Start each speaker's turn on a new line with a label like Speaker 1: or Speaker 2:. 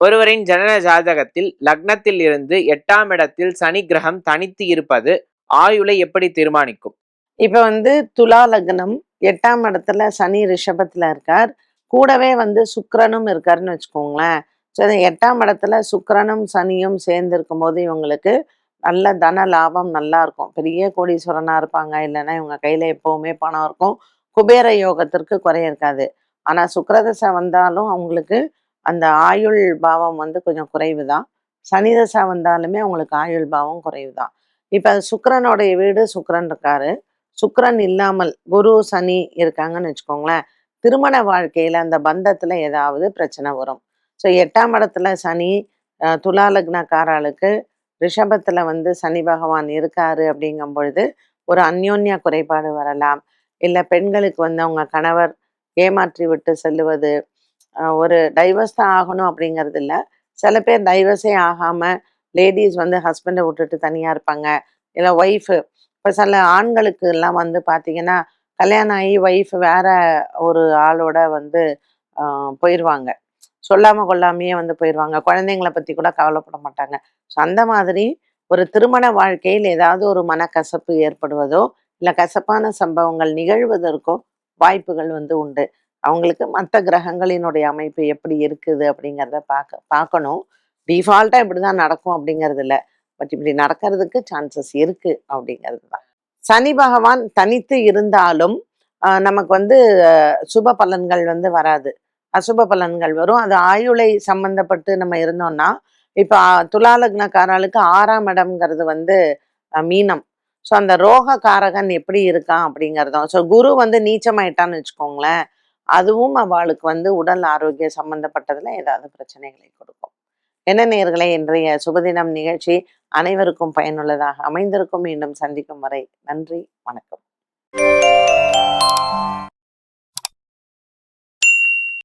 Speaker 1: ஒருவரின் ஜனன ஜாதகத்தில் லக்னத்தில் இருந்து எட்டாம் இடத்தில் சனி கிரகம் தனித்து இருப்பது ஆயுளை எப்படி தீர்மானிக்கும்?
Speaker 2: இப்போ வந்து துலா லக்னம் எட்டாம் இடத்துல சனி ரிஷபத்துல இருக்கார். கூடவே வந்து சுக்கரனும் இருக்காருன்னு வச்சுக்கோங்களேன். ஸோ எட்டாம் இடத்துல சுக்கரனும் சனியும் சேர்ந்து இருக்கும்போது இவங்களுக்கு நல்ல தன லாபம் நல்லா இருக்கும். பெரிய கோடீஸ்வரனா இருப்பாங்க இல்லைன்னா இவங்க கையில எப்பவுமே பணம் இருக்கும். குபேர யோகத்திற்கு குறை இருக்காது. ஆனா சுக்கரதசை வந்தாலும் அவங்களுக்கு அந்த ஆயுள் பாவம் வந்து கொஞ்சம் குறைவு தான் சனி தசை வந்தாலுமே அவங்களுக்கு ஆயுள் பாவம் குறைவு தான் இப்போ சுக்கரனுடைய வீடு சுக்கரன் இருக்காரு. சுக்கரன் இல்லாமல் குரு சனி இருக்காங்கன்னு வச்சுக்கோங்களேன். திருமண வாழ்க்கையில் அந்த பந்தத்தில் ஏதாவது பிரச்சனை வரும். ஸோ எட்டாம் இடத்துல சனி துலா லக்னக்காராளுக்கு ரிஷபத்தில் வந்து சனி பகவான் இருக்காரு அப்படிங்கும் பொழுது ஒரு அந்யோன்ய குறைபாடு வரலாம். இல்லை பெண்களுக்கு வந்து அவங்க கணவர் ஏமாற்றி விட்டு செல்லுவது ஒரு டைவர்ஸ் தான் ஆகணும் அப்படிங்கிறது இல்லை. சில பேர் டைவர்ஸே ஆகாமல் லேடிஸ் வந்து ஹஸ்பண்டை விட்டுட்டு தனியாக இருப்பாங்க. இல்லை ஒய்ஃபு இப்போ சில ஆண்களுக்கு எல்லாம் வந்து பார்த்தீங்கன்னா கல்யாணம் ஆகி ஒய்ஃப் வேற ஒரு ஆளோட வந்து போயிடுவாங்க சொல்லாமல் கொள்ளாமையே வந்து போயிடுவாங்க குழந்தைங்கள பற்றி கூட கவலைப்பட மாட்டாங்க. ஸோ அந்த மாதிரி ஒரு திருமண வாழ்க்கையில் ஏதாவது ஒரு மனக்கசப்பு ஏற்படுவதோ இல்லை கசப்பான சம்பவங்கள் நிகழ்வதற்கோ வாய்ப்புகள் வந்து உண்டு. அவங்களுக்கு மற்ற கிரகங்களினுடைய அமைப்பு எப்படி இருக்குது அப்படிங்கிறத பார்க்க பார்க்கணும் டிஃபால்ட்டாக இப்படி தான் நடக்கும் அப்படிங்கிறது இல்லை. பட் இப்படி நடக்கிறதுக்கு சான்சஸ் இருக்குது அப்படிங்கிறது தான். சனி பகவான் தனித்து இருந்தாலும் நமக்கு வந்து சுப பலன்கள் வந்து வராது. அசுப பலன்கள் வரும். அது ஆயுளை சம்பந்தப்பட்டு நம்ம இருந்தோம்னா இப்போ துலாலக்னக்காரர்களுக்கு ஆறாம் இடம்ங்கிறது வந்து மீனம். ஸோ அந்த ரோக காரகன் எப்படி இருக்கான் அப்படிங்கிறதும் ஸோ குரு வந்து நீச்சமாயிட்டான்னு வச்சுக்கோங்களேன். அதுவும் அவளுக்கு வந்து உடல் ஆரோக்கிய சம்பந்தப்பட்டதுல ஏதாவது பிரச்சனைகளை கொடுக்கும். என்ன நேர்களை இன்றைய சுபதினம் நிகழ்ச்சி அனைவருக்கும் பயனுள்ளதாக அமைந்திருக்கும். மீண்டும் சந்திக்கும் வரை நன்றி வணக்கம்.